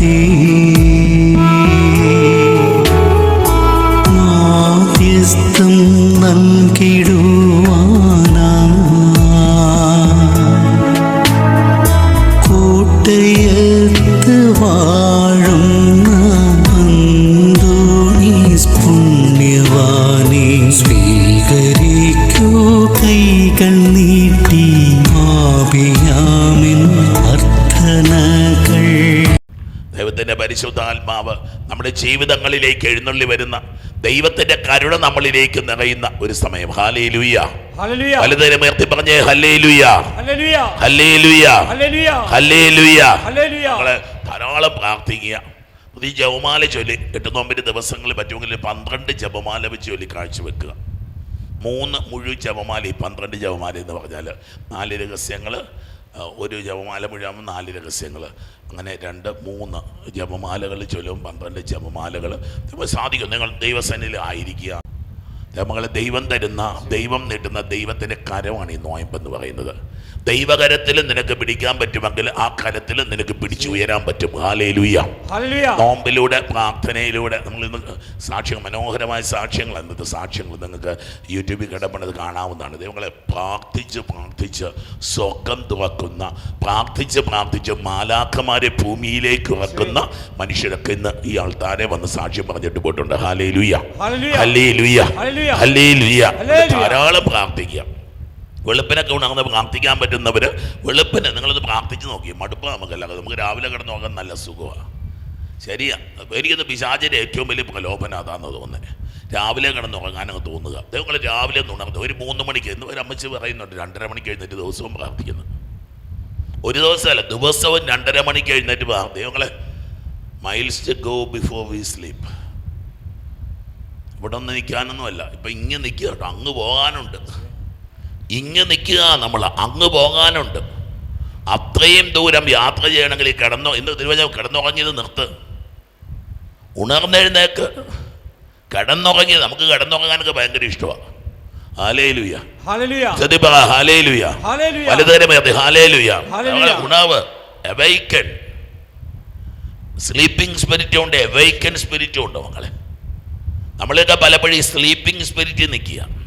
ती ദൈവത്തിന്റെ പരിശുദ്ധാത്മാവ് നമ്മുടെ ജീവിതങ്ങളിലേക്ക് എഴുന്നള്ളി വരുന്ന ദൈവത്തിന്റെ കരുണ നമ്മളിലേക്ക് നിറയുന്ന ഒരു സമയം. ഹാലേ ലുയ്യ വലുതരമേർത്തി പറഞ്ഞേ ഹല്ലേ ലുയ്യ ഹല്ലേ ലുയ്യ ഹല്ലേ ലുയ്യ നമ്മൾ ധാരാളം പ്രാർത്ഥിക്കുക. പുതിയ ജപമാല ചൊല്ലി എട്ട് നോമ്പിന്റെ ദിവസങ്ങളിൽ പറ്റുമെങ്കിൽ പന്ത്രണ്ട് ജപമാല വെച്ച് ചൊല്ലി കാഴ്ചവെക്കുക മൂന്ന് മുഴുവൻ ജപമാല ഈ പന്ത്രണ്ട് ജപമാല എന്ന് പറഞ്ഞാൽ നാല് രഹസ്യങ്ങൾ ഒരു ജപമാല മുഴുവൻ നാല് രഹസ്യങ്ങൾ അങ്ങനെ രണ്ട് മൂന്ന് ജപമാലകൾ ചൊല്ലും പന്ത്രണ്ട് ജപമാലകൾ സാധിക്കും. നിങ്ങൾ ദൈവസേനയിൽ ആയിരിക്കുക. നമ്മളെ ദൈവം തരുന്ന ദൈവം നീട്ടുന്ന ദൈവത്തിന്റെ കരമാണ് ഈ നോയമ്പെന്ന് പറയുന്നത്. ദൈവകരത്തിൽ നിനക്ക് പിടിക്കാൻ പറ്റുമെങ്കിൽ ആ കരത്തിൽ നിനക്ക് പിടിച്ചു ഉയരാൻ പറ്റും ഹാലേലുയ്യ നോമ്പിലൂടെ പ്രാർത്ഥനയിലൂടെ നമ്മൾ ഇന്ന് സാക്ഷ്യങ്ങൾ മനോഹരമായ സാക്ഷ്യങ്ങൾ എന്നത് സാക്ഷ്യങ്ങൾ നിങ്ങൾക്ക് യൂട്യൂബിൽ കിടപ്പണത് കാണാവുന്നതാണ്. ദൈവങ്ങളെ പ്രാർത്ഥിച്ച് പ്രാർത്ഥിച്ച് സ്വർഗം തുറക്കുന്ന പ്രാർത്ഥിച്ച് പ്രാർത്ഥിച്ച് മാലാഖമാരെ ഭൂമിയിലേക്ക് ഇറക്കുന്ന മനുഷ്യരൊക്കെ ഇന്ന് ഈ ആൾത്താരെ വന്ന് സാക്ഷ്യം പറഞ്ഞിട്ട് പോയിട്ടുണ്ട്. ഹാലേ ലുയ്യ ഹലേ ലുയ്യ ധാരാളം പ്രാർത്ഥിക്കുക. വെളുപ്പിനൊക്കെ ഉണ്ടാകുന്ന പ്രാർത്ഥിക്കാൻ പറ്റുന്നവർ വെളുപ്പിന് നിങ്ങളൊന്ന് പ്രാർത്ഥിച്ച് നോക്കി. മടുപ്പ് നമുക്കല്ല നമുക്ക് രാവിലെ കിടന്ന് നോക്കാൻ നല്ല സുഖമാണ് ശരിയാ. എനിക്കത് പിശാചിന്റെ ഏറ്റവും വലിയ പ്രലോഭനം അതാന്ന് തോന്നുന്നത് രാവിലെ കിടന്ന് ഉറങ്ങാനങ്ങ് തോന്നുക. നിങ്ങൾ രാവിലെ ഉണർന്ന് ഒരു മൂന്ന് മണിക്ക് എന്ന് ഒരു അമ്മച്ചി പറയുന്നുണ്ട് രണ്ടര മണിക്ക് എഴുന്നേറ്റ് ദിവസവും പ്രാർത്ഥിക്കുന്നു. ഒരു ദിവസമല്ല ദിവസവും രണ്ടര മണിക്ക് എഴുന്നേറ്റ് പ്രാർത്ഥി നിങ്ങളെ miles to go before we sleep ഇവിടെ ഒന്ന് നിൽക്കാനൊന്നുമല്ല. ഇപ്പം ഇങ്ങനെ നിൽക്കുക കേട്ടോ. അങ്ങ് പോകാനുണ്ട്. ഇങ്ങ് നിൽക്കുക നമ്മൾ അങ്ങ് പോകാനുണ്ട്. അത്രയും ദൂരം യാത്ര ചെയ്യണമെങ്കിൽ കിടന്നോ ഇന്ന് തിരുവചനം കിടന്നുറങ്ങിയത് നിർത്ത്. ഉണർന്നെഴുന്നേക്ക്. കിടന്നുറങ്ങി നമുക്ക് കിടന്നുറങ്ങാനൊക്കെ ഭയങ്കര ഇഷ്ടമാണ് സ്ലീപ്പിംഗ് സ്പിരിറ്റും ഉണ്ട് എവൈക്കൻ സ്പിരിറ്റും ഉണ്ട് മക്കളെ. നമ്മളൊക്കെ പലപ്പോഴും സ്ലീപ്പിംഗ് സ്പിരിറ്റിൽ നിൽക്കുക.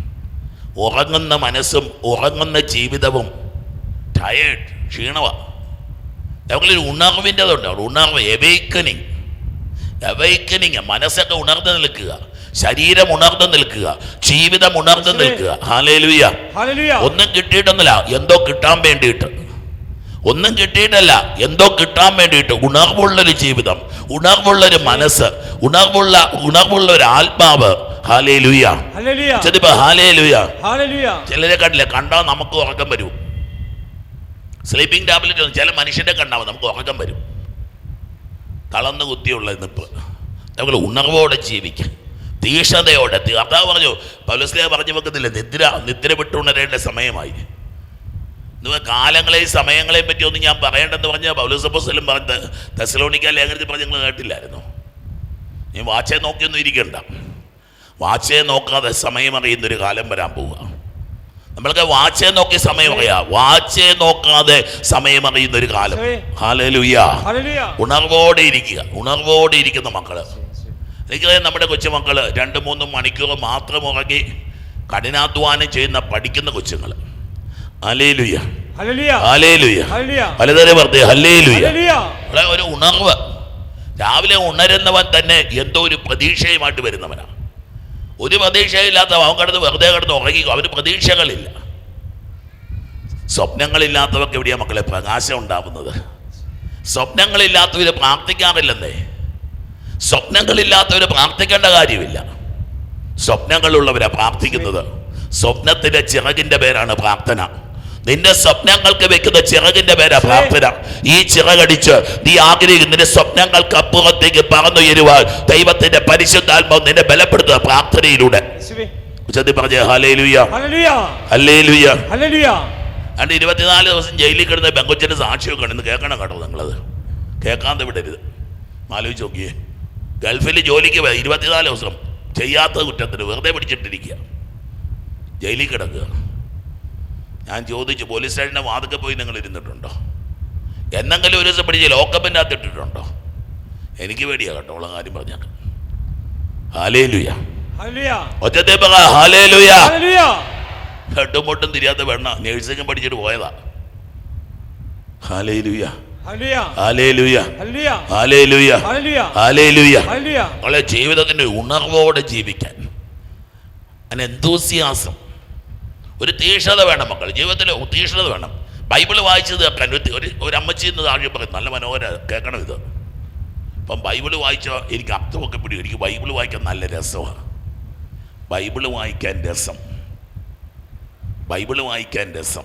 ഉറങ്ങുന്ന മനസ്സും ഉറങ്ങുന്ന ജീവിതവും ടയേർഡ് ക്ഷീണമാണ് ഉണർവിന്റെ ഉണർവിന്റെതുണ്ട് അവിടെ ഉണർവ് എവൈക്കനിങ് എവൈക്കനിങ് മനസ്സൊക്കെ ഉണർന്നു നിൽക്കുക. ശരീരം ഉണർന്നു നിൽക്കുക. ജീവിതം ഉണർന്നു നിൽക്കുക. ഹാലേലുയ ഒന്നും കിട്ടിയിട്ടൊന്നുമില്ല. എന്തോ കിട്ടാൻ വേണ്ടിയിട്ട്. ഒന്നും കിട്ടിയിട്ടല്ല. എന്തോ കിട്ടാൻ വേണ്ടിയിട്ട്. ഉണർവുള്ളൊരു ജീവിതം. ഉണർവുള്ളൊരു മനസ്സ്. ഉണർവുള്ള ഉണർവുള്ള ഒരു ആത്മാവ്. ചിലരെ കണ്ടില്ല? കണ്ടാൽ നമുക്ക് ഉറക്കം വരും. സ്ലീപ്പിംഗ് ടാബ്ലറ്റ് ചില മനുഷ്യന്റെ കണ്ടാവും നമുക്ക് ഉറക്കം വരും. തളർന്നു കുത്തിയുള്ള നിപ്പ് നമ്മൾ ഉണർവോടെ ജീവിക്കാം. തീക്ഷണതയോടെ കർത്താവ് പറഞ്ഞു പൗലസ്ലിയ പറഞ്ഞു വെക്കുന്നില്ല? നിദ്ര നിദ്ര വിട്ടുണരേണ്ട സമയമായി. നിങ്ങൾ കാലങ്ങളെയും സമയങ്ങളെയും പറ്റി ഒന്നും ഞാൻ പറയേണ്ടെന്ന് പറഞ്ഞ പൗലസപ്പോസ്ലും പറഞ്ഞത് തെസലോണിക്ക ലേഖനത്തിൽ പറഞ്ഞ് നിങ്ങൾ കേട്ടില്ലായിരുന്നു. ഞാൻ വാച്ചെ നോക്കിയൊന്നും ഇരിക്കണ്ട. വാച്ചെ നോക്കാതെ സമയം അറിയുന്നൊരു കാലം വരാൻ പോവുക. നമ്മൾക്ക് വാച്ചേ നോക്കി സമയം അറിയാ. വാച്ചേ നോക്കാതെ സമയം അറിയുന്ന ഒരു കാലം. ഹാലലുയ്യ ഉണർവോടെ ഇരിക്കുക. ഉണർവോടെ ഇരിക്കുന്ന മക്കൾ. എനിക്ക് നമ്മുടെ കൊച്ചുമക്കൾ രണ്ട് മൂന്ന് മണിക്കൂർ മാത്രം ഉറങ്ങി കഠിനാധ്വാനം ചെയ്യുന്ന പഠിക്കുന്ന കൊച്ചുങ്ങൾ അലേലുയ്യ പലതരം വെറുതെ ഹല്ലേലുയ്യ ഒരു ഉണർവ്. രാവിലെ ഉണരുന്നവൻ തന്നെ എന്തോ ഒരു പ്രതീക്ഷയുമായിട്ട് വരുന്നവനാണ് ഒരു പ്രതീക്ഷയില്ലാത്തവ അവൻ കിടന്ന് വെറുതെ കിടന്ന് ഉറങ്ങിക്കോ. അവന് പ്രതീക്ഷകളില്ല. സ്വപ്നങ്ങളില്ലാത്തവർക്ക് എവിടെയാ മക്കളെ പ്രകാശം ഉണ്ടാവുന്നത് സ്വപ്നങ്ങളില്ലാത്തവർ പ്രാർത്ഥിക്കാറില്ലെന്നേ. സ്വപ്നങ്ങളില്ലാത്തവർ പ്രാർത്ഥിക്കേണ്ട കാര്യമില്ല. സ്വപ്നങ്ങളുള്ളവരാ പ്രാർത്ഥിക്കുന്നത്. സ്വപ്നത്തിന്റെ ചിറകിന്റെ പേരാണ് പ്രാർത്ഥന. നിന്റെ സ്വപ്നങ്ങൾക്ക് വെക്കുന്ന ചിറകിന്റെ പേരാ പ്രാർത്ഥന. ഈ ചിറകടിച്ച് നീ ആഗ്രഹിക്കുന്ന നിന്റെ സ്വപ്നങ്ങൾക്ക് അപ്പുറത്തേക്ക് പറന്നുയരുവാൻ ദൈവത്തിന്റെ പരിശുദ്ധാത്മാവ് നിന്നെ ബലപ്പെടുത്തുക പ്രാർത്ഥനയിലൂടെ. അണ്ട് ഇരുപത്തിനാല് ദിവസം ജയിലിൽ കിടന്ന ബംഗുച്ചന്റെ സാക്ഷിയൊക്കെ കണ്ടു കേൾക്കണം കേട്ടോ നിങ്ങളത്. കേൾക്കാതെ വിടരുത്. ആലോചിച്ച് നോക്കിയേ. ഗൾഫിൽ ജോലിക്ക് ഇരുപത്തിനാല് ദിവസം ചെയ്യാത്ത കുറ്റത്തിന് വെറുതെ പിടിച്ചിട്ടിരിക്കുക. ജയിലിൽ കിടക്കുക. ഞാൻ ചോദിച്ചു പോലീസ് സ്റ്റേഷന്റെ വാതിക്കെ പോയി നിങ്ങൾ ഇരുന്നിട്ടുണ്ടോ? എന്നെങ്കിലും ഒരു ദിവസം പിടിച്ച് ലോക്കപ്പിന്റെ അകത്ത് ഇട്ടിട്ടുണ്ടോ? എനിക്ക് പേടിയാ കേട്ടോ ഉള്ള കാര്യം പറഞ്ഞാൽ ഹാലേ ലുയ ഒറ്റത്തെ ഹാലേ ലുയ തിരിയാത്ത വെണ്ണ നേഴ്സിംഗ് പഠിച്ചിട്ട് പോയതാ. ജീവിതത്തിന്റെ ഉണർവോടെ ജീവിക്കാൻ. അതിന് എന്തൂസിയാസം ഒരു തീഷ്ണത വേണം മക്കൾ. ജീവിതത്തിൽ തീഷ്ണത വേണം. ബൈബിൾ വായിച്ചത് കേൾക്കാൻ ഒരു ഒരു അമ്മച്ചി എന്ന് താഴെ പറയും നല്ല മനോഹര കേൾക്കണം ഇത്. ഇപ്പം ബൈബിൾ വായിച്ചാൽ എനിക്ക് അർത്ഥമൊക്കെ പിടി എനിക്ക് ബൈബിൾ വായിക്കാൻ നല്ല രസമാണ് ബൈബിൾ വായിക്കാൻ രസം. ബൈബിൾ വായിക്കാൻ രസം.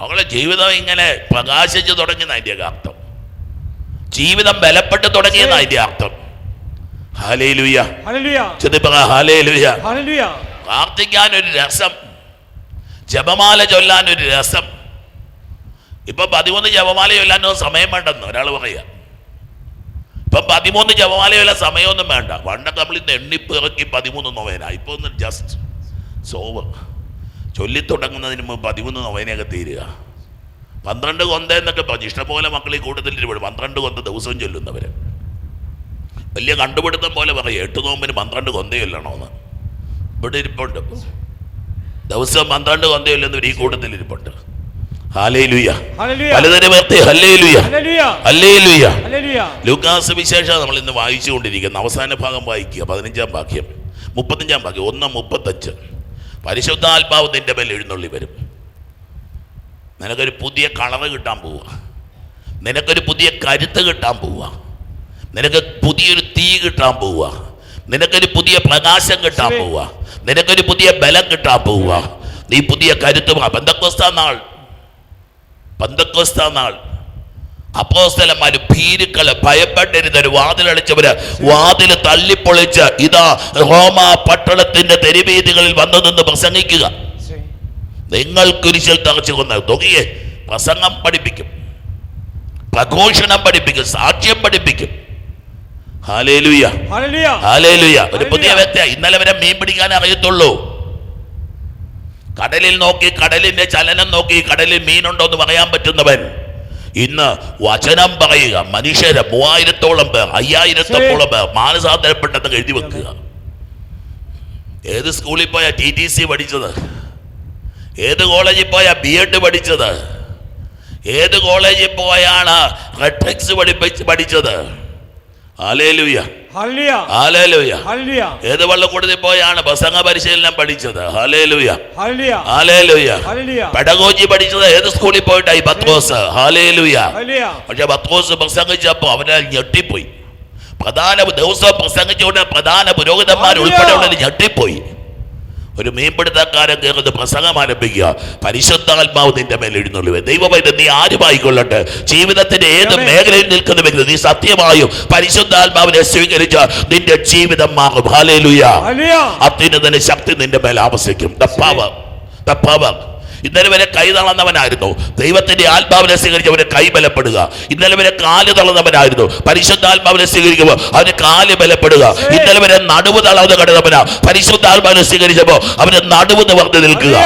അവളെ ജീവിതം ഇങ്ങനെ പ്രകാശിച്ചു തുടങ്ങിയ അതിന്റെ അർത്ഥം. ജീവിതം ബലപ്പെട്ട് തുടങ്ങിയെന്ന അതിന്റെ അർത്ഥം. പ്രാർത്ഥിക്കാൻ ഒരു രസം ജപമാല ചൊല്ലാൻ ഒരു രസം. ഇപ്പൊ പതിമൂന്ന് ജപമാല ചൊല്ലാനൊന്നും സമയം വേണ്ടെന്ന് ഒരാൾ പറയുക ഇപ്പൊ പതിമൂന്ന് ജപമാല ചൊല്ലാൻ സമയമൊന്നും വേണ്ട. പണ്ടൊക്കെ നമ്മൾ ഇന്ന് എണ്ണിപ്പിറക്കി പതിമൂന്ന് നൊവേന. ഇപ്പൊ ഒന്ന് ജസ്റ്റ് സോവർ ചൊല്ലി തുടങ്ങുന്നതിന് മുമ്പ് പതിമൂന്ന് നൊവേനയൊക്കെ തീരുക. പന്ത്രണ്ട് കൊന്ത എന്നൊക്കെ പറഞ്ഞു. ഇഷ്ടംപോലെ മക്കൾ ഈ കൂട്ടത്തിൽ ഇരുപത് പന്ത്രണ്ട് കൊന്ത ദിവസവും ചൊല്ലുന്നവര്. വലിയ കണ്ടുപിടുത്തം പോലെ പറയും. എട്ട് നോമ്പിന് പന്ത്രണ്ട് കൊന്ത ചൊല്ലണമെന്ന്. ഇവിടെ ഇരിപ്പുണ്ട്. ദിവസം പന്ത്രണ്ട് കൊന്തയില്ലെന്ന് ഈ കൂട്ടത്തിൽ ഇരിപ്പുണ്ട്. ലൂക്കാസ് വിശേഷ നമ്മൾ ഇന്ന് വായിച്ചുകൊണ്ടിരിക്കുന്ന. അവസാന ഭാഗം വായിക്കുക. പതിനഞ്ചാം ഭാഗ്യം മുപ്പത്തഞ്ചാം ഭാഗ്യം ഒന്ന് മുപ്പത്തഞ്ച്. പരിശുദ്ധാത്മാവ് നിന്റെ മേൽ എഴുന്നള്ളി വരും. നിനക്കൊരു പുതിയ കളറ് കിട്ടാൻ പോവുക. നിനക്കൊരു പുതിയ കരുത്ത് കിട്ടാൻ പോവുക. നിനക്ക് പുതിയൊരു തീ കിട്ടാൻ പോവുക. നിനക്കൊരു പുതിയ പ്രകാശം കിട്ടാൻ. പോവുക നിനക്കൊരു പുതിയ ബലം കിട്ടാൻ പോവുക നീ പുതിയ കരുത്ത് പന്തക്കോസ്ത നാൾ. പന്തക്കോസ്ത നാൾ. അപ്പോസ്തലന്മാര് ഭീരുക്കളെ ഭയപ്പെട്ടിരുന്നൊരു വാതിലടിച്ചവര് വാതിൽ തള്ളിപ്പൊളിച്ച് ഇതാ റോമ പട്ടണത്തിന്റെ തെരുവീതികളിൽ വന്നു നിന്ന് പ്രസംഗിക്കുക. നിങ്ങൾ കുരിശിൽ തറച്ചു കൊന്ന തുകയെ പ്രസംഗം പഠിപ്പിക്കും. പ്രഘോഷണം പഠിപ്പിക്കും. സാക്ഷ്യം പഠിപ്പിക്കും. ഒരു പുതിയ. വ്യക്തി ഇന്നലെ വരെ മീൻ പിടിക്കാൻ അറിയത്തുള്ളൂ. കടലിൽ നോക്കി കടലിന്റെ ചലനം നോക്കി കടലിൽ മീനുണ്ടോ എന്ന് പറയാൻ പറ്റുന്നവൻ. ഇന്ന് വചനം പറയുക. മനുഷ്യരെ മൂവായിരത്തോളം പേർ അയ്യായിരത്തോളം പേർ മാനസാന്തരപ്പെട്ടെന്ന് എഴുതി വെക്കുക. ഏത് സ്കൂളിൽ പോയാ ടി ടി സി പഠിച്ചത്? ഏത് കോളേജിൽ പോയാ ബി എഡ് പഠിച്ചത്? ഏത് കോളേജിൽ പോയാണ് റെട്രിക്സ് പഠിപ്പിച്ച് പഠിച്ചത് ആലേലുയ ഹല്ലേലൂയ ആലേലുയ ഹല്ലേലൂയ ഏത് വള്ളക്കൂടത്തിൽ പോയാണ് പ്രസംഗ പരിശീലനം പഠിച്ചത്? പെടകോജി പഠിച്ചത് ഏത് സ്കൂളിൽ പോയിട്ടായി? ബത്തോസ് ഹാലേലുയ. പക്ഷെ ബത്തോസ് പ്രസംഗിച്ചപ്പോ അവനെ ഞെട്ടിപ്പോയി. പ്രധാന ദിവസം പ്രസംഗിച്ചുകൊണ്ട് പ്രധാന പുരോഹിതന്മാർ ഉൾപ്പെടെ ഞെട്ടിപ്പോയി. ഒരു മീൻപിടുത്തക്കാരൻ കേൾക്കുന്ന പ്രസംഗം ആരംഭിക്കുക. പരിശുദ്ധാത്മാവ് നിന്റെ മേൽ എഴുന്നള്ളുവേ. ദൈവമായിട്ട് നീ ആരുമായിക്കൊള്ളട്ടെ ജീവിതത്തിന്റെ ഏത് മേഖലയിൽ നിൽക്കുന്ന വ്യക്തി നീ സത്യമായും പരിശുദ്ധാത്മാവിനെ സ്വീകരിച്ച നിന്റെ ജീവിതം മാറും. Hallelujah hallelujah. അത്യുന്നതന് ശക്തി നിന്റെ മേൽ ആവശ്യിക്കും ദ പവർ ദ പവർ ഇന്നലെ വരെ കൈ തളർന്നവനായിരുന്നു. ദൈവത്തിന്റെ ആത്മാവിനെ സ്വീകരിച്ചവന് കൈ ബലപ്പെടുക. ഇന്നലെ വരെ കാൽ തളർന്നവനായിരുന്നു. പരിശുദ്ധാത്മാവിനെ സ്വീകരിക്കുമ്പോൾ അവന് കാൽ ബലപ്പെടുക. ഇന്നലെ വരെ നടുവ് തളർന്ന് കിടന്നവനാ. പരിശുദ്ധാത്മാവിനെ സ്വീകരിച്ചപ്പോൾ അവന് നടുവ് നിവർന്നു നിൽക്കുക.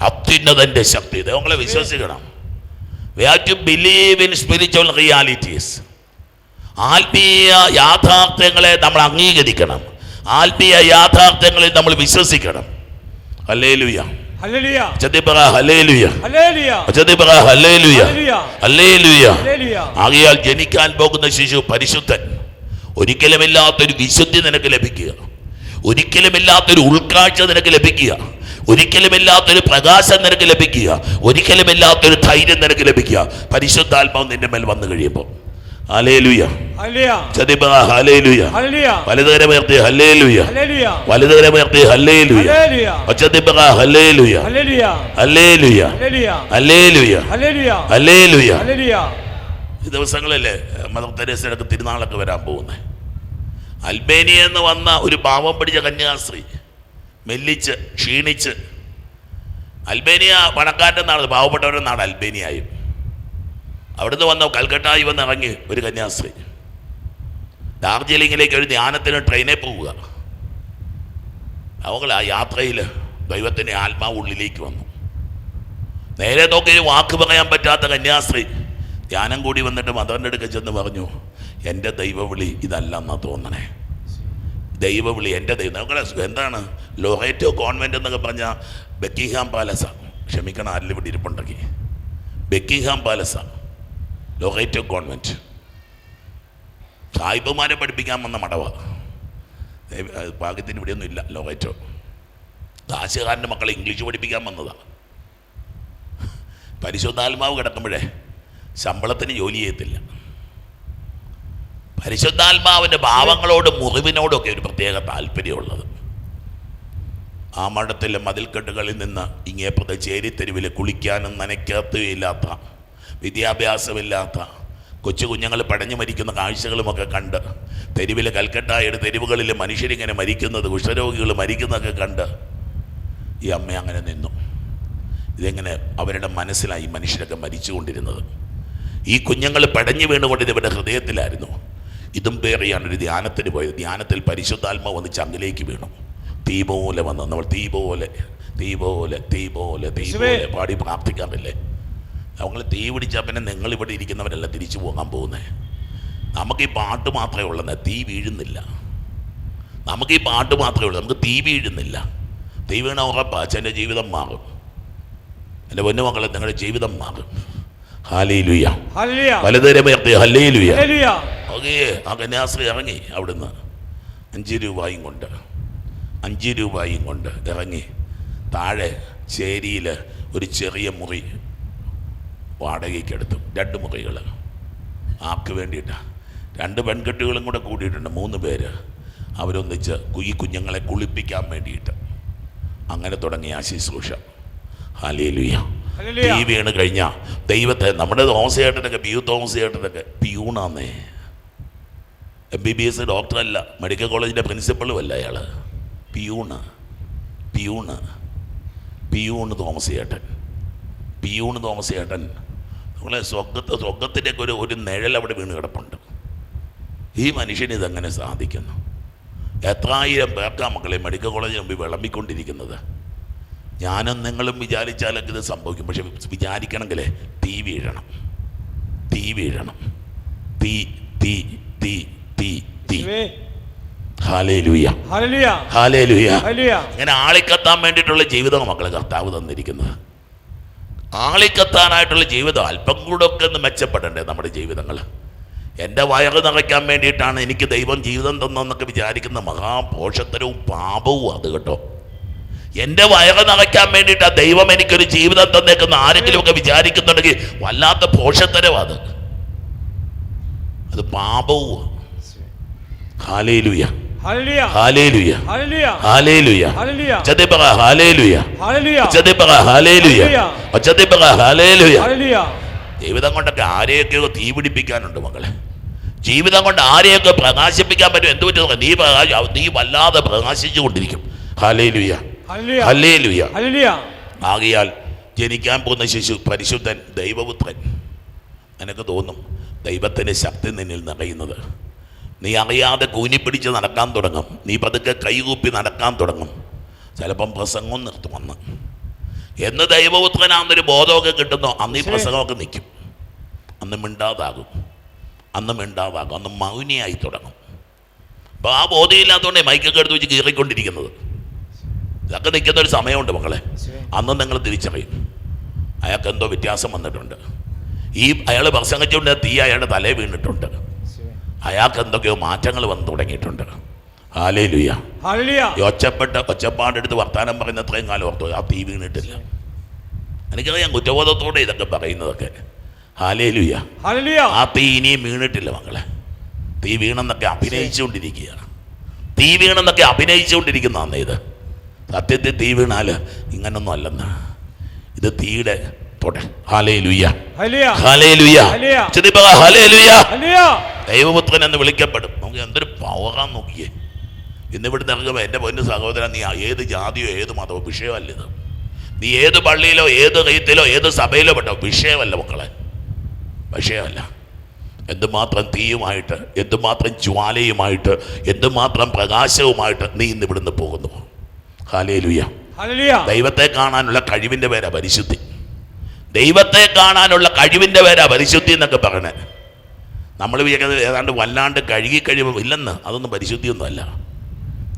അത്യുന്നതന്റെ ശക്തി. ദൈവങ്ങളെ വിശ്വസിക്കണം. We have to believe in spiritual realities ആത്മീയ യാഥാർത്ഥ്യങ്ങളെ നമ്മൾ അംഗീകരിക്കണം. ആത്മീയ യാഥാർത്ഥ്യങ്ങളിൽ നമ്മൾ വിശ്വസിക്കണം. ഹല്ലേലൂയ. ആകയാൽ ജനിക്കാൻ പോകുന്ന ശിശു പരിശുദ്ധൻ ഒരിക്കലുമില്ലാത്തൊരു വിശുദ്ധി നിനക്ക് ലഭിക്കുക ഒരിക്കലുമില്ലാത്തൊരു ഉൾക്കാഴ്ച നിനക്ക് ലഭിക്കുക ഒരിക്കലുമില്ലാത്തൊരു പ്രകാശം നിനക്ക് ലഭിക്കുക ഒരിക്കലുമില്ലാത്തൊരു ധൈര്യം നിനക്ക് ലഭിക്കുക പരിശുദ്ധാത്മാവ് നിന്റെ മേൽ വന്നു കഴിയുമ്പോൾ. വലുതരമേർത്തി hallelujah hallelujah hallelujah hallelujah hallelujah hallelujah ഈ ദിവസങ്ങളല്ലേ മദർ തെരേസയുടെ തിരുനാളൊക്കെ വരാൻ പോകുന്നത് അൽബേനിയ എന്ന് വന്ന ഒരു പാവം പിടിച്ച കന്യാസ്ത്രീ മെല്ലിച്ച് ക്ഷീണിച്ച് അൽബേനിയ പണക്കാരന്റെ നാട് പാവപ്പെട്ടവരുടെ നാട് അൽബേനിയായും അവിടുന്ന് വന്ന കൽക്കട്ടായി വന്ന് ഇറങ്ങി ഒരു കന്യാസ്ത്രീ. ഡാർജിലിംഗിലേക്ക് ഒരു ധ്യാനത്തിന് ട്രെയിനിൽ പോവുക. അവൾ ആ യാത്രയിൽ ദൈവത്തിന്റെ ആത്മാവ് ഉള്ളിലേക്ക് വന്നു. നേരെ നോക്കി വാക്ക് പറയാൻ പറ്റാത്ത കന്യാസ്ത്രീ ധ്യാനം കൂടി വന്നിട്ട് മദറിന്റെ അടുക്കൽ ചെന്ന് പറഞ്ഞു എന്റെ ദൈവവിളി ഇതല്ല എന്നാ തോന്നണേ. ദൈവവിളി എന്റെ ദൈവം. നമ്മളെ എന്താണ്? ലൊറേറ്റോ കോൺവെന്റ് എന്നൊക്കെ പറഞ്ഞാൽ ബെക്കിഹാം പാലസാണ് ക്ഷമിക്കണം ആരിലിവിടെ ഇരിപ്പുണ്ടെങ്കിൽ. ബെക്കിഹാം പാലസാണ് ലൊറേറ്റോ ഗവൺമെന്റ് സായിപ്പുമാരെ പഠിപ്പിക്കാൻ വന്ന മടവ. ഭാഗ്യത്തിന് ഇവിടെയൊന്നും ഇല്ല ലൊറേറ്റോ ദാസ്യകാരന്റെ മക്കളെ ഇംഗ്ലീഷ് പഠിപ്പിക്കാൻ വന്നതാണ് പരിശുദ്ധാത്മാവ് കിടക്കുമ്പോഴേ ശമ്പളത്തിന് ജോലി ചെയ്യത്തില്ല. പരിശുദ്ധാത്മാവിന്റെ ഭാവങ്ങളോടും മുറിവിനോടൊക്കെ ഒരു പ്രത്യേക താല്പര്യമുള്ളത്. ആ മഠത്തിലെ മതിൽക്കെട്ടുകളിൽ നിന്ന് ഇങ്ങേപ്പുറത്തെ ചേരിത്തെരുവിൽ കുളിക്കാനും നനയ്ക്കാത്തയില്ലാത്ത വിദ്യാഭ്യാസമില്ലാത്ത കൊച്ചു കുഞ്ഞുങ്ങൾ പടഞ്ഞു മരിക്കുന്ന കാഴ്ചകളുമൊക്കെ കണ്ട് തെരുവിലെ കൽക്കട്ടായുടെ തെരുവുകളിൽ മനുഷ്യരിങ്ങനെ മരിക്കുന്നത് കുഷ്ഠരോഗികൾ മരിക്കുന്നതൊക്കെ കണ്ട് ഈ അമ്മ അങ്ങനെ നിന്നു. ഇതെങ്ങനെ അവരുടെ മനസ്സിലായി മനുഷ്യരൊക്കെ മരിച്ചുകൊണ്ടിരുന്നത്? ഈ കുഞ്ഞുങ്ങൾ പടഞ്ഞു വീണുകൊണ്ട് ഇവരുടെ ഹൃദയത്തിലായിരുന്നു. ഇതും പേറിയാണ് ഒരു ധ്യാനത്തിന് പോയത്. ധ്യാനത്തിൽ പരിശുദ്ധാത്മ വന്ന് ചങ്കിലേക്ക് വീണു. തീ പോലെ വന്ന്. നമ്മൾ തീ പോലെ തീ പോലെ തീ പോലെ തീ പോലെ പാടി പ്രാർത്ഥിക്കാറില്ലേ? നമ്മൾ തീ പിടിച്ചാൽ പിന്നെ നിങ്ങൾ ഇവിടെ ഇരിക്കുന്നവരല്ല തിരിച്ചു പോകാൻ പോകുന്നത് നമുക്ക് ഈ പാട്ട് മാത്രമേ ഉള്ളൂ. തീ വീഴുന്നില്ല. നമുക്ക് ഈ പാട്ട് മാത്രമേ ഉള്ളൂ. നമുക്ക് തീ വീഴുന്നില്ല. തീ വീണ ഉറപ്പാ. അച്ഛന്റെ ജീവിതം മാറും. എന്റെ പൊന്നു മക്കളെ നിങ്ങളുടെ ജീവിതം മാറും. Hallelujah hallelujah. ഓക്കേ ആ കന്യാസ്ത്രീ ഇറങ്ങി അവിടുന്ന്. അഞ്ച് രൂപയും കൊണ്ട്. അഞ്ച് രൂപയും കൊണ്ട് ഇറങ്ങി. താഴെ ചേരിയിൽ ഒരു ചെറിയ മുറി വാടകയ്ക്ക് എടുത്തു രണ്ട് മുറികൾ ആർക്ക് വേണ്ടിയിട്ടാണ് രണ്ട് പെൺകുട്ടികളും കൂടെ കൂടിയിട്ടുണ്ട് മൂന്ന് പേര്. അവരൊന്നിച്ച് കുയി ഈ കുഞ്ഞുങ്ങളെ കുളിപ്പിക്കാൻ വേണ്ടിയിട്ട്. അങ്ങനെ തുടങ്ങി ആ ശുശ്രൂഷ. Hallelujah hallelujah. തീ വീണ് കഴിഞ്ഞാൽ ദൈവത്തെ നമ്മുടെ തോമസേട്ടനൊക്കെ പി യു തോമസേട്ടനൊക്കെ പിയൂണാന്നേ. എം ബി ബി എസ് ഡോക്ടറല്ല മെഡിക്കൽ കോളേജിന്റെ പ്രിൻസിപ്പളും അല്ല അയാൾ പിയൂണ്. പിയൂണ്. പിയൂണ് തോമസേട്ടൻ. പിയൂണ് തോമസേട്ടൻ. നമ്മളെ സ്വർഗത്ത് സ്വർഗത്തിന്റെയൊക്കെ ഒരു ഒരു നിഴൽ അവിടെ വീണ് കിടപ്പുണ്ട്. ഈ മനുഷ്യന് ഇതെങ്ങനെ സാധിക്കുന്നു? എത്രായിരം പേർക്കാ മക്കളെ മെഡിക്കൽ കോളേജിന് മുമ്പിൽ വിളമ്പിക്കൊണ്ടിരിക്കുന്നത്? ഞാനും നിങ്ങളും വിചാരിച്ചാലൊക്കെ ഇത് സംഭവിക്കും. പക്ഷെ വിചാരിക്കണമെങ്കിൽ തീ വീഴണം. തീ വീഴണം. തീ തീ തീ തീ തീ. ഇങ്ങനെ ആളിക്കത്താൻ വേണ്ടിയിട്ടുള്ള ജീവിതം മക്കളെ കർത്താവ് തന്നിരിക്കുന്നത്. ആളിക്കത്താനായിട്ടുള്ള ജീവിതം അല്പം കൂടെ ഒക്കെ ഒന്ന് മെച്ചപ്പെടണ്ടേ നമ്മുടെ ജീവിതങ്ങൾ? എന്റെ വയറ് നിറയ്ക്കാൻ വേണ്ടിയിട്ടാണ് എനിക്ക് ദൈവം ജീവിതം തന്നെന്നൊക്കെ വിചാരിക്കുന്ന മഹാപോഷത്തരവും പാപവും അത് കേട്ടോ. എന്റെ വയറ് നിറയ്ക്കാൻ വേണ്ടിയിട്ടാ ദൈവം എനിക്കൊരു ജീവിതം തന്നേക്കുന്ന ആരെങ്കിലുമൊക്കെ വിചാരിക്കുന്നുണ്ടെങ്കിൽ വല്ലാത്ത പോഷത്തരവും അത്. അത് പാപവും ഹാലേലുയ. ജീവിതം കൊണ്ടൊക്കെ ആരെയൊക്കെ തീ പിടിപ്പിക്കാനുണ്ട് മക്കളെ? ജീവിതം കൊണ്ട് ആരെയൊക്കെ പ്രകാശിപ്പിക്കാൻ പറ്റും? എന്ത് പറ്റും നീ പ്രകാശ നീ വല്ലാതെ പ്രകാശിച്ചു കൊണ്ടിരിക്കും ആകിയാൽ ജനിക്കാൻ പോകുന്ന ശിശു പരിശുദ്ധൻ ദൈവപുത്രൻ. നിനക്ക് തോന്നും ദൈവത്തിന്റെ ശക്തി നിന്നിൽ നിറയുന്നത്. നീ അറിയാതെ കൂനിപ്പിടിച്ച് നടക്കാൻ തുടങ്ങും. നീ പതുക്കെ കൈകൂപ്പി നടക്കാൻ തുടങ്ങും. ചിലപ്പം പ്രസംഗം നിർത്തുമെന്ന്. എന്ന് ദൈവപുത്രനാന്നൊരു ബോധമൊക്കെ കിട്ടുന്നോ? അന്ന് ഈ. പ്രസംഗമൊക്കെ നിൽക്കും അന്ന് മിണ്ടാതാകും. അന്ന് മിണ്ടാതാകും. അന്ന് മൗനിയായി തുടങ്ങും. അപ്പോൾ ആ ബോധമില്ലാത്തതുകൊണ്ട് മൈക്കൊക്കെ എടുത്ത് വെച്ച് കീറിക്കൊണ്ടിരിക്കുന്നത്. ഇതൊക്കെ നിൽക്കുന്ന ഒരു സമയമുണ്ട് മക്കളെ. അന്ന് നിങ്ങൾ തിരിച്ചറിയും. അയാൾക്ക് എന്തോ വ്യത്യാസം വന്നിട്ടുണ്ട്. ഈ അയാൾ പ്രസംഗിച്ചുകൊണ്ട് തീ അയാളുടെ തലേ വീണിട്ടുണ്ട്. അയാൾക്ക് എന്തൊക്കെയോ മാറ്റങ്ങൾ വന്നു തുടങ്ങിയിട്ടുണ്ട്. ഒച്ചപ്പെട്ട ഒച്ചപ്പാടെടുത്ത് വർത്താനം പറയുന്ന അത്രയും കാലം ഓർത്തു ആ തീ വീണിട്ടില്ല. എനിക്കറിയാം കുറ്റബോധത്തോടെ ഇതൊക്കെ പറയുന്നതൊക്കെ. ഹാലേ ലുയ ഹല്ലേലൂയ. ആ തീ ഇനിയും വീണിട്ടില്ല മക്കളെ. തീ വീണെന്നൊക്കെ അഭിനയിച്ചുകൊണ്ടിരിക്കുകയാണ്. തീ വീണെന്നൊക്കെ അഭിനയിച്ചുകൊണ്ടിരിക്കുന്നതാണ് ഇത്. സത്യത്തിൽ തീ വീണാൽ ഇങ്ങനൊന്നും അല്ലെന്ന്. ഇത് തീയുടെ തൊടെ. ഹാലേ ലുയ്യ ഹാലേ ലുയ്യ ഹാലേ ലുയ്യ ദൈവപുത്രൻ എന്ന് വിളിക്കപ്പെടും. നമുക്ക് എന്തൊരു പവറാൻ നോക്കിയേ. ഇന്ന് ഇവിടുന്ന് ഇറങ്ങുമ്പോൾ എന്റെ പൊന്നു സഹോദരൻ നീ ഏത് ജാതിയോ ഏത് മതമോ വിഷയമല്ല ഇത്. നീ ഏത് പള്ളിയിലോ ഏത് റീത്തിലോ ഏത് സഭയിലോ പെട്ടോ വിഷയമല്ല മക്കളെ. വിഷയമല്ല. എന്തുമാത്രം തീയുമായിട്ട് എന്തുമാത്രം ജ്വാലയുമായിട്ട് എന്തുമാത്രം പ്രകാശവുമായിട്ട് നീ ഇന്ന് ഇവിടുന്ന് പോകുന്നു. ഹാലേ ലുയ്യ ഹല്ലേലൂയ. ദൈവത്തെ കാണാനുള്ള കഴിവിന്റെ പേരാ പരിശുദ്ധി. ദൈവത്തെ കാണാനുള്ള കഴിവിന്റെ പേരാ പരിശുദ്ധി എന്നൊക്കെ പറയണേ. നമ്മൾ വിചാരിക്കുന്നത് ഏതാണ്ട് വല്ലാണ്ട് കഴുകി കഴിയുമ്പോൾ ഇല്ലെന്ന്? അതൊന്നും പരിശുദ്ധിയൊന്നുമല്ല.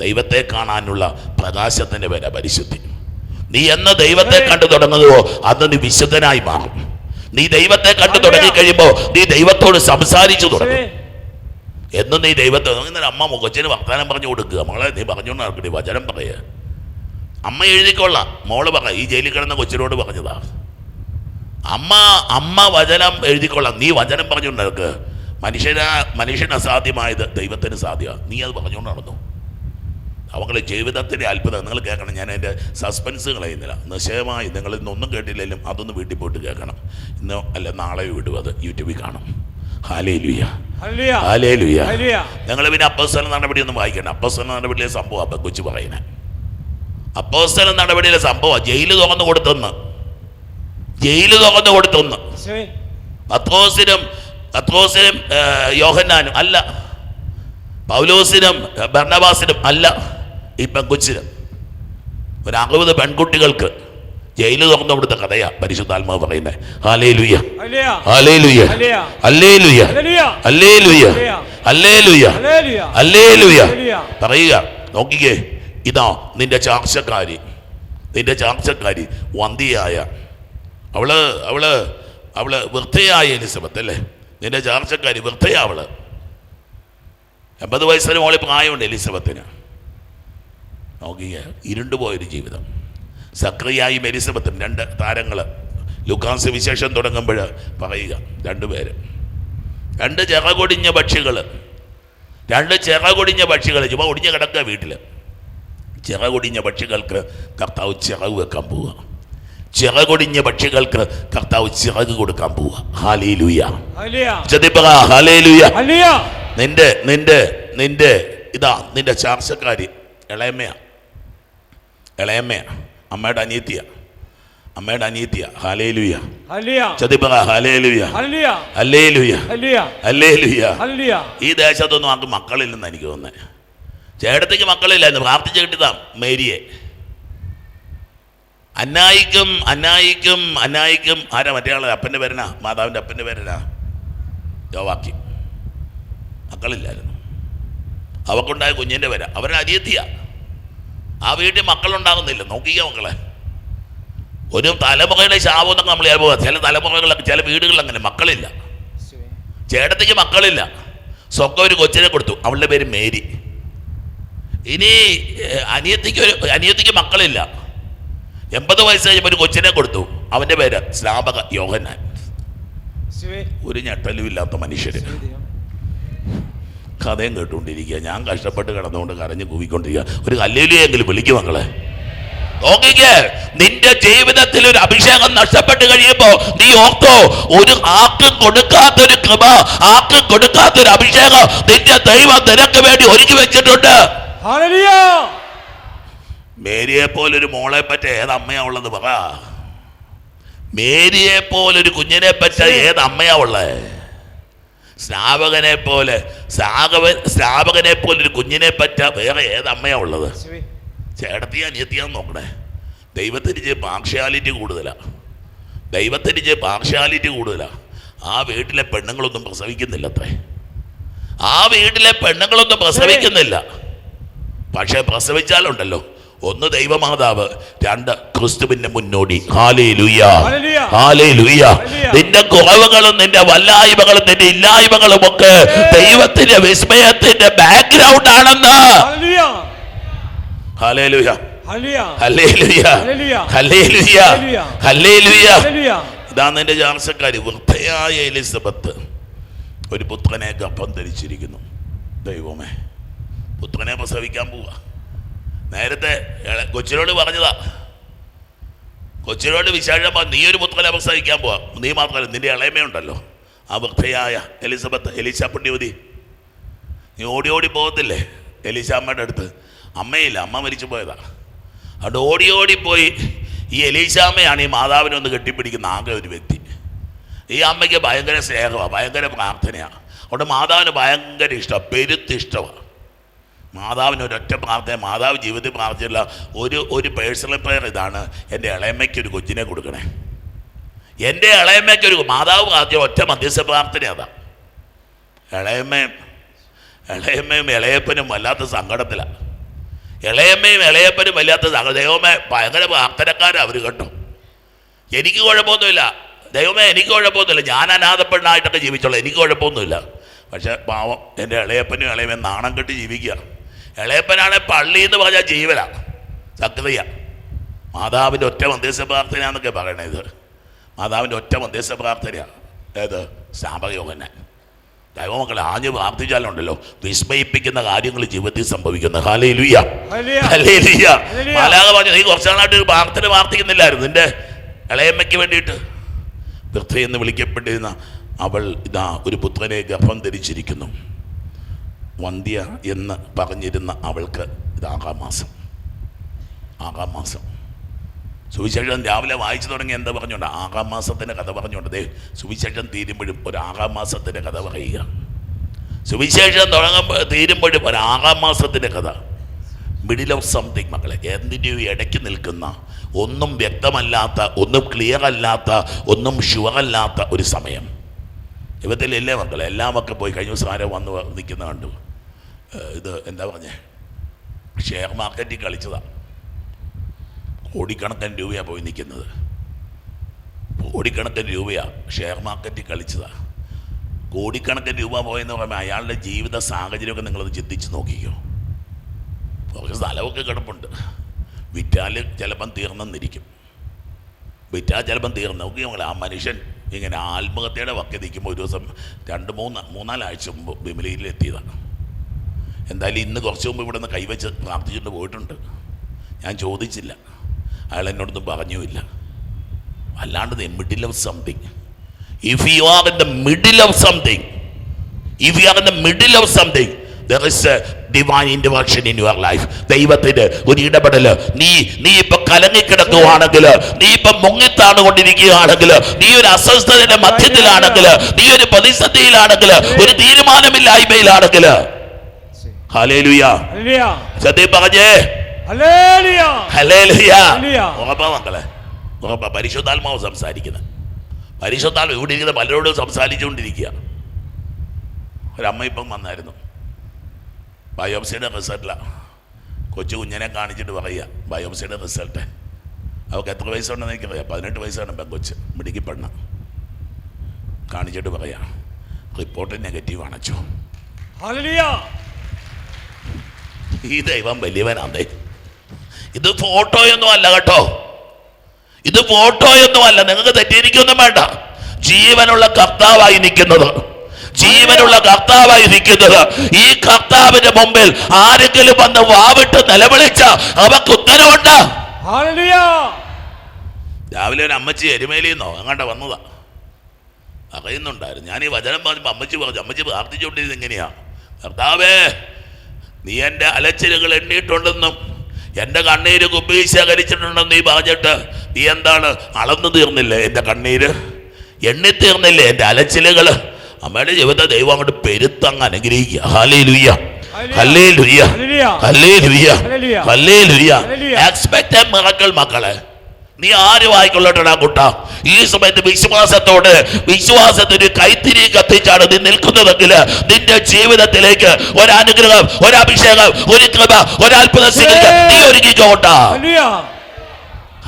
ദൈവത്തെ കാണാനുള്ള പ്രകാശത്തിന്റെ വില പരിശുദ്ധി. നീ എന്ന് ദൈവത്തെ കണ്ടു തുടങ്ങുന്നുവോ അന്ന് നീ വിശുദ്ധനായി മാറും. നീ ദൈവത്തെ കണ്ടു തുടങ്ങി കഴിയുമ്പോൾ നീ ദൈവത്തോട് സംസാരിച്ചു തുടങ്ങും. എന്നും നീ ദൈവത്തെ ഇന്നലെ അമ്മ മുഖച്ചിന് വർത്താനം പറഞ്ഞു കൊടുക്കുക. മോളെ നീ പറഞ്ഞോണ്ട് നടക്കണി വചനം പറയുക അമ്മ എഴുതിക്കൊള്ളാം. മോൾ പറ ഈ ജയിലിൽ കിടന്ന കൊച്ചിനോട് പറഞ്ഞതാ. അമ്മ അമ്മ വചനം എഴുതിക്കൊള്ളാം. നീ വചനം പറഞ്ഞുകൊണ്ട് നടക്കുക മനുഷ്യന് മനുഷ്യന് അസാധ്യമായത് ദൈവത്തിന് സാധ്യമാണ്. നീ അത് പറഞ്ഞുകൊണ്ട് നടന്നു? അവങ്ങളെ ജീവിതത്തിന്റെ അത്ഭുതം. നിങ്ങൾ കേൾക്കണം ഞാൻ എന്റെ സസ്പെൻസ് കളയുന്നില്ല നിശ്ചയമായി നിങ്ങൾ ഇന്നൊന്നും കേട്ടില്ലെങ്കിലും അതൊന്ന് വീട്ടിൽ പോയിട്ട് കേൾക്കണം. ഇന്നോ അല്ല നാളെ വിടും അത് യൂട്യൂബിൽ കാണും. ഞങ്ങൾ പിന്നെ അപ്പോസ്തല നടപടി ഒന്നും വായിക്കണം അപ്പോസ്തല നടപടിയിലെ സംഭവം അപ്പം കൊച്ചു പറയുന്നത് അപ്പോസ്തല നടപടിയിലെ സംഭവം ജയിൽ തുറന്നു കൊടുത്തൊന്ന്. ജയിൽ തുറന്നു കൊടുത്തൊന്ന്. പത്രോസിനും പത്രോസിനും ഏ, യോഹന്നാനും അല്ല പൗലോസിനും ഏ, അല്ല ഈ പെങ്കുച്ചിനും ഒരു അറുപത് പെൺകുട്ടികൾക്ക് ജയിൽ തുറന്നു കൊടുത്ത കഥയാ പരിശുദ്ധാത്മാവ് പറയുന്നത് ഹാലേ ഹല്ലേലൂയ. ഹാലേ ഹല്ലേലൂയ. അല്ലേ ഹല്ലേലൂയ. അല്ലേ ലുയ്യ അല്ലേ ലുയ്യ അല്ലേ പറയുക നോക്കിക്കേ ഇതാ നിന്റെ ചാർച്ചക്കാരി നിന്റെ ചാർച്ചക്കാരി വന്തിയായ അവൾ അവൾ അവൾ വൃദ്ധയായ എലിസബത്ത് അല്ലേ നിന്റെ ചാർച്ചക്കാരി വൃത്തയാവൾ എൺപത് വയസ്സിന് മോളിൽ പ്രായമുണ്ട് എലിസബത്തിന്. നോക്കിയ ഇരുണ്ടുപോയൊരു ജീവിതം. സക്രിയായും എലിസബത്തും രണ്ട് താരങ്ങൾ ലുക്കാസ് വിശേഷം തുടങ്ങുമ്പോൾ പറയുക രണ്ടുപേര് രണ്ട് ചിറകൊടിഞ്ഞ പക്ഷികൾ രണ്ട് ചിറകൊടിഞ്ഞ പക്ഷികൾ ചുമ്മാ ഒടിഞ്ഞ് കിടക്കുക വീട്ടിൽ ചിറകൊടിഞ്ഞ പക്ഷികൾക്ക് കർത്താവ് ചിറവ് വെക്കാൻ പോവുക. ചിറകൊടിഞ്ഞ പക്ഷികൾക്ക് കർത്താവ് ചിറക് കൊടുക്കാൻ പോവുക. നിന്റെ നിന്റെ നിന്റെ ഇതാ നിന്റെ ചാർച്ചക്കാരി ഇളയമ്മയാ ഇളയമ്മയാ അമ്മയുടെ അനിയത്തിയ. അമ്മയുടെ അനിയത്തിയ. ഹാലേ ലുയ ഹല്ലേലൂയ. ചതിപ്പറ ഹാലേ ലുയ ഹല്ലേലൂയ. അല്ലേ ലുയ ഹല്ലേലൂയ. അല്ലേ ലുയ ഈ ദേശത്തൊന്നും ആർക്ക് മക്കളില്ലെന്ന് എനിക്ക് തോന്നുന്നത് ചേട്ടത്തേക്ക് മക്കളില്ലായിരുന്നു പ്രാർത്ഥിച്ച് കിട്ടിയതാ മേരിയെ. അന്നായിക്കും അന്നായിക്കും അന്നായിക്കും ആരാ മറ്റേ അപ്പന്റെ പേരനാ മാതാവിന്റെ അപ്പന്റെ പേരനാ യോവാക്കി. മക്കളില്ലായിരുന്നു. അവക്കുണ്ടായ കുഞ്ഞിന്റെ പേര്. അവരുടെ അനിയത്തിയ. ആ വീട്ടിൽ മക്കളുണ്ടാകുന്നില്ല. നോക്കിക്കോ മക്കളെ. ഒരു തലമുറയുടെ ശാപം എന്നൊക്കെ നമ്മൾ ചിലപ്പോൾ ചില തലമുറകളൊക്കെ ചില വീടുകളിൽ അങ്ങനെ മക്കളില്ല. ചേട്ടത്തേക്ക് മക്കളില്ല. സ്വക്ക ഒരു കൊച്ചിനെ കൊടുത്തു. അവളുടെ പേര് മേരി. ഇനി അനിയത്തിക്ക് ഒരു അനിയത്തിക്ക് മക്കളില്ല. എൺപത് വയസ്സ് കഴിഞ്ഞപ്പോൾ ഒരു കൊച്ചിനെ കൊടുത്തു. അവന്റെ പേര് സ്നാപക യോഗനാൻ ഒരു ഞെട്ടലും ഇല്ലാത്ത മനുഷ്യർ കഥയും കേട്ടുകൊണ്ടിരിക്കുക. ഞാൻ കഷ്ടപ്പെട്ട് കിടന്നുകൊണ്ട് കരഞ്ഞു കൂവിക്കൊണ്ടിരിക്കുക. ഒരു കല്ലേലിയെങ്കിലും വിളിക്കും മക്കളെ. നോക്കിക്കേ നിന്റെ ജീവിതത്തിൽ ഒരു അഭിഷേകം നഷ്ടപ്പെട്ട് കഴിയുമ്പോ നീ ഓർത്തോ ഒരു ആർക്കും കൊടുക്കാത്തൊരു കൃപ ആർക്കും കൊടുക്കാത്തൊരു അഭിഷേകം നിന്റെ ദൈവം നിനക്ക് വേണ്ടി ഒരുക്കി വെച്ചിട്ടുണ്ട്. മേരിയെ പോലൊരു മോളെ പറ്റ ഏതമ്മയാ ഉള്ളത് പറ. മേരിയെ പോലൊരു കുഞ്ഞിനെ പറ്റ ഏതമ്മയാ ഉള്ളത് സ്നാപകനെ പോലെ സ്നാപകൻ സ്നാപകനെ പോലൊരു കുഞ്ഞിനെ പറ്റ വേറെ ഏതമ്മയാ ഉള്ളത്. ചേട്ടത്തിയാ അനിയത്തിയാന്ന് നോക്കണേ. ദൈവത്തിന് ഇച്ചിരി പാർഷ്യാലിറ്റി കൂടുതലാണ് ദൈവത്തിന് ഇച്ചിരി പാർഷ്യാലിറ്റി കൂടുതലാണ് ആ വീട്ടിലെ പെണ്ണുങ്ങളൊന്നും പ്രസവിക്കുന്നില്ല അത്രേ ആ വീട്ടിലെ പെണ്ണുങ്ങളൊന്നും പ്രസവിക്കുന്നില്ല. പക്ഷേ പ്രസവിച്ചാലുണ്ടല്ലോ. ഒന്ന് ദൈവമാതാവ് രണ്ട് ക്രിസ്തുവിന്റെ മുന്നോടി. നിന്റെ കുറവുകളും നിന്റെ വല്ലായ്മകളും നിന്റെ ഇല്ലായ്മകളും ഒക്കെ ദൈവത്തിന്റെ വിസ്മയത്തിന്റെ ബാക്ക്ഗ്രൗണ്ട് ആണെന്ന് ഇതാ നിന്റെ ചാർച്ചക്കാരി വൃദ്ധയായ എലിസബത്ത് ഒരു പുത്രനെ ഗർഭം ധരിച്ചിരിക്കുന്നു ദൈവമേ പുത്രനെ പ്രസവിക്കാൻ പോവാ നേരത്തെ കൊച്ചിനോട് പറഞ്ഞതാ. കൊച്ചിനോട് വിശേഷം നീ ഒരു പുത്രനെ അവസാനിക്കാൻ പോവാ. നീ മാത്രമല്ല നിന്റെ ഇളയമയുണ്ടല്ലോ ആ വൃദ്ധയായ എലിസബത്ത് എലിസ പുണ്യവതി നീ ഓടി ഓടി പോകത്തില്ലേ? എലീശാമ്മയുടെ അടുത്ത്. അമ്മയില്ല അമ്മ മരിച്ചു പോയതാ. അതുകൊണ്ട് ഓടി ഓടി പോയി ഈ എലീശാമ്മയാണ് ഈ മാതാവിനെ ഒന്ന് കെട്ടിപ്പിടിക്കുന്ന ആകെ ഒരു വ്യക്തി. ഈ അമ്മയ്ക്ക് ഭയങ്കര സ്നേഹമാണ് ഭയങ്കര പ്രാർത്ഥനയാണ് അതുകൊണ്ട് മാതാവിന് ഭയങ്കര ഇഷ്ടമാണ് പെരുത്ത് ഇഷ്ടമാണ് മാതാവിന് ഒരൊറ്റ പ്രാർത്ഥന മാതാവ് ജീവിതത്തിൽ പ്രാർത്ഥിച്ചില്ല ഒരു ഒരു പേഴ്സണൽ പ്രയർ ഇതാണ്. എന്റെ ഇളയമ്മയ്ക്ക് ഒരു കൊച്ചിനെ കൊടുക്കണേ. എന്റെ ഇളയമ്മയ്ക്ക് ഒരു മാതാവ് ആദ്യം ഒറ്റ മധ്യസ്ഥ പ്രാർത്ഥന അതാ. ഇളയമ്മയും ഇളയമ്മയും ഇളയപ്പനും വല്ലാത്ത സങ്കടത്തിലാണ് ഇളയമ്മയും ഇളയപ്പനും വല്ലാത്ത സങ്കടം. ദൈവമേ ഭയങ്കര പ്രാർത്ഥനക്കാരാണ് അവർ കേട്ടോ. എനിക്ക് കുഴപ്പമൊന്നുമില്ല. ദൈവമേ എനിക്ക് കുഴപ്പമൊന്നുമില്ല. ഞാൻ അനാഥപ്പെണ്ണായിട്ടൊക്കെ ജീവിച്ചോളാം. എനിക്ക് കുഴപ്പമൊന്നുമില്ല. പക്ഷേ പാവം എന്റെ ഇളയപ്പനും ഇളയമ്മയും നാണം കെട്ടി ജീവിക്കുക ഇളയപ്പനാണെ പള്ളി എന്ന് പറഞ്ഞാൽ ജീവനാണ് സക്രിയ മാതാവിന്റെ ഒറ്റ മന്ദേശ പ്രാർത്ഥനയാന്നൊക്കെ പറയണേ ഇത് മാതാവിന്റെ ഒറ്റ മന്ദേശ പ്രാർത്ഥനയാണ് ഏത്? ശാപയോഗനെ ദൈവമക്കളെ ആഞ്ഞു പ്രാർത്ഥിച്ചാലുണ്ടല്ലോ വിസ്മയിപ്പിക്കുന്ന കാര്യങ്ങൾ ജീവിതത്തിൽ സംഭവിക്കുന്നു. ഹാലേ ലുയ്യ ഹലേ ലുയ്യ. മാലാഖ പറഞ്ഞു നീ കുറച്ച് നാളായിട്ട് ഒരു പ്രാർത്ഥന പ്രാർത്ഥിക്കുന്നില്ലായിരുന്നു. നിന്റെ ഇളയമ്മയ്ക്ക് വേണ്ടിയിട്ട്. വൃദ്ധ എന്ന് വിളിക്കപ്പെട്ടിരുന്ന അവൾ ഇതാ ഒരു പുത്രനെ ഗർഭം ധരിച്ചിരിക്കുന്നു. വന്ധ്യ എന്ന് പറഞ്ഞിരുന്ന അവൾക്ക് ഇത് ആകാം മാസം. ആകാം മാസം. സുവിശേഷം രാവിലെ വായിച്ചു തുടങ്ങി എന്താ പറഞ്ഞുകൊണ്ട്? ആകാം മാസത്തിന്റെ കഥ പറഞ്ഞുകൊണ്ട്. ദേ സുവിശേഷം തീരുമ്പോഴും ഒരു ആകാം മാസത്തിന്റെ കഥ പറയുക. സുവിശേഷം തുടങ്ങുമ്പോൾ തീരുമ്പോഴും ഒരു ആകാം മാസത്തിന്റെ കഥ. മിഡിൽ ഓഫ് സംതിങ് മക്കളെ. എന്തിന്റെയും ഇടയ്ക്ക് നിൽക്കുന്ന ഒന്നും വ്യക്തമല്ലാത്ത ഒന്നും ക്ലിയർ അല്ലാത്ത ഒന്നും ഷുവർ അല്ലാത്ത ഒരു സമയം. മക്കളെ? എല്ലാം ഒക്കെ പോയി കഴിഞ്ഞ ദിവസം ആരോ വന്ന് നിൽക്കുന്ന കണ്ടു. ഇത് എന്താ പറഞ്ഞേ? ഷെയർ മാർക്കറ്റിൽ കളിച്ചതാണ് കോടിക്കണക്കിന് രൂപയാണ് പോയി നിൽക്കുന്നത് കോടിക്കണക്കിന് രൂപയാണ് ഷെയർ മാർക്കറ്റിൽ കളിച്ചതാണ് കോടിക്കണക്കിന് രൂപ പോയെന്ന് പറയുമ്പോൾ അയാളുടെ ജീവിത സാഹചര്യമൊക്കെ നിങ്ങളത് ചിന്തിച്ച് നോക്കിക്കോ. കുറച്ച് സ്ഥലമൊക്കെ കിടപ്പുണ്ട്. വിറ്റാൽ ചിലപ്പം തീർന്നെന്നിരിക്കും. വിറ്റാൽ ചിലപ്പം തീർന്നു നോക്കി ആ മനുഷ്യൻ ഇങ്ങനെ ആത്മഹത്യയുടെ വക്കെ നിൽക്കുമ്പോൾ ഒരു ദിവസം രണ്ട് മൂന്ന് മൂന്നാലാഴ്ച മുമ്പ് വിമലയിലെത്തിയതാണ് എന്തായാലും ഇന്ന് കുറച്ച് മുമ്പ് ഇവിടെ നിന്ന് കൈവച്ച് പ്രാർത്ഥിച്ചിട്ട് പോയിട്ടുണ്ട്. ഞാൻ ചോദിച്ചില്ല. അയാൾ എന്നോടൊന്നും പറഞ്ഞുമില്ല. അല്ലാണ്ട് middle of something if you are in the middle of something if you are in the middle of something there is divine intervention in your life ദൈവത്തിന്റെ ഒരു ഇടപെടൽ നീ നീ ഇപ്പൊ കലങ്ങിക്കിടക്കുവാണെങ്കിൽ നീ ഇപ്പൊ മുങ്ങിത്താണ് കൊണ്ടിരിക്കുകയാണെങ്കിൽ നീ ഒരു അസ്വസ്ഥതയുടെ മധ്യത്തിലാണെങ്കിൽ നീ ഒരു പ്രതിസന്ധിയിലാണെങ്കിൽ ഒരു തീരുമാനമില്ലായ്മയിലാണെങ്കിൽ. സത്യം പറഞ്ഞേ. പരിശുദ്ധാത്മാവ് സംസാരിക്കുന്നത് പരിശുദ്ധാത്മാവ് ഇവിടെ ഇരിക്കുന്ന പലരോടും സംസാരിച്ചുകൊണ്ടിരിക്കുക. ഒരമ്മ ഇപ്പം വന്നായിരുന്നു. ബയോപ്സിയുടെ റിസൾട്ടിലാണ് കൊച്ചു കുഞ്ഞിനെ കാണിച്ചിട്ട് പറയുക ബയോപ്സിയുടെ റിസൾട്ട്. അവൾക്ക് എത്ര വയസ്സുണ്ടെന്ന് എനിക്കറിയാം പതിനെട്ട് വയസ്സാണ് പെങ്കൊച്ച് മിടുക്കി പെണ്ണ. കാണിച്ചിട്ട് പറയാം റിപ്പോർട്ട് നെഗറ്റീവ് അണച്ചു. ഈ ദൈവം വലിയവനാന്തേ ഇത് ഫോട്ടോയൊന്നും അല്ല കേട്ടോ. ഇത് ഫോട്ടോയൊന്നും അല്ല. നിങ്ങൾക്ക് തെറ്റിയിരിക്കൊന്നും വേണ്ട. ജീവനുള്ള കർത്താവായി നിൽക്കുന്നത്. ജീവനുള്ള കർത്താവായി നിൽക്കുന്നത് ഈ കർത്താവിന്റെ മുമ്പിൽ ആരെങ്കിലും വന്ന് വാവിട്ട് നിലവിളിച്ച അവക്ക് ഉത്തരവുണ്ട്. രാവിലെ ഒരു അമ്മച്ചി എരുമേലിന്നോ അങ്ങോട്ട് വന്നതാ. അറിയുന്നുണ്ടായിരുന്നു ഞാൻ ഈ വചനം പറഞ്ഞപ്പോൾ അമ്മച്ചി പറഞ്ഞു അമ്മച്ചി പ്രാർത്ഥിച്ചുകൊണ്ടിരുന്നത് എങ്ങനെയാ കർത്താവേ നീ എന്റെ അലച്ചിലുകൾ എണ്ണിയിട്ടുണ്ടെന്നും എന്റെ കണ്ണീര് കുപ്പി ശേഖരിച്ചിട്ടുണ്ടെന്ന് നീ പറഞ്ഞിട്ട് നീ എന്താണ് അളന്നു തീർന്നില്ലേ എന്റെ കണ്ണീര്? എണ്ണി തീർന്നില്ലേ എന്റെ അലച്ചിലുകൾ അമ്മയുടെ ജീവിതത്തെ ദൈവം അങ്ങോട്ട് പെരുത്തങ്ങ് അനുഗ്രഹിക്കുക ഹാലേ ലുയ്യ ഹല്ലേ ലുയ്യ. ഹല്ലേ ലുയ്യ ലുയ്യ എക്സ്പെക്ട് എ മിറക്കിൾ മക്കളെ നീ ആരും ആയിക്കൊള്ളട്ടടാ കുട്ട ഈ സമയത്ത് വിശ്വാസത്തോട് വിശ്വാസത്തിന് കൈത്തിരി കത്തിച്ചാണ് നീ നിൽക്കുന്നതെങ്കിൽ നിന്റെ ജീവിതത്തിലേക്ക് ഒരനുഗ്രഹം ഒരഭിഷേകം ഒരു കൃപ ഒരു സ്വീകരിക്കാൻ നീ ഒരുങ്ങിക്കോട്ട ലുയ്യ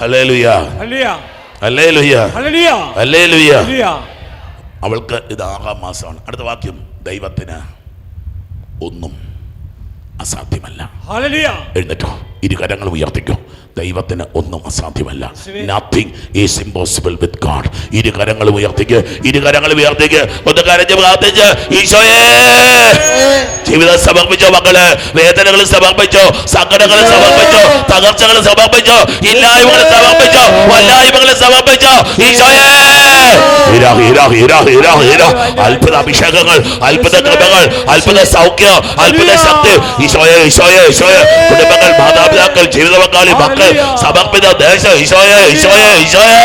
അല്ലേ ലുയ്യ അല്ലേ ലുയ്യ അല്ലേ ഹല്ലേലൂയ. അവൾക്ക് ഇത് ആറാം മാസമാണ്. അടുത്ത വാക്യം ദൈവത്തിന് ഒന്നും അസാധ്യമല്ല. എഴുന്നേറ്റോ. ഇരുകരങ്ങൾ ഉയർത്തിക്കോ. ദൈവത്തിന് ഒന്നും അസാധ്യമല്ല. Nothing is impossible with God ഇരു കരങ്ങൾ ഉയർത്തിക്ക് ഇരു കരങ്ങൾ ഉയർത്തിക്ക് ഒന്ന് കരഞ്ഞ് പ്രാർത്ഥിച്ച് ഈശോയേ. ജീവിതം സമർപ്പിച്ചോ മക്കൾ? വേദനകൾ സമർപ്പിച്ചോ? സങ്കടങ്ങൾ സമർപ്പിച്ചോ? തകർച്ചകൾ സമർപ്പിച്ചോ? ഇല്ലായ്മകൾ സമർപ്പിച്ചോ? വല്ലായ്മകൾ സമർപ്പിച്ചോ? ഈശോയേ. അത്ഭുത അഭിഷേകങ്ങൾ അത്ഭുത കൃപകൾ അത്ഭുത സൗഖ്യം അത്ഭുത ശക്തി. ഈശോയെ ഈശോയെ ഈശോയെ. കുടുംബങ്ങൾ മാതാപിതാക്കൾ ജീവിത പങ്കാളി മക്കൾ സമർപ്പിത ദേശം ഈശോയെ ഈശോയെ ഈശോയെ.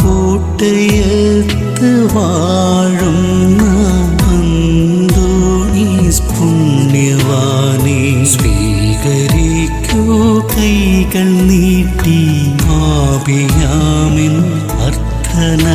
കൂട്ടയത്ത് വാഴുന്ന പുണ്യവാനെ സ്വീകരിക്കൂ കൈകൾ നീട്ടി ആപിയാമിൻ അർത്ഥ പ്രാർത്ഥന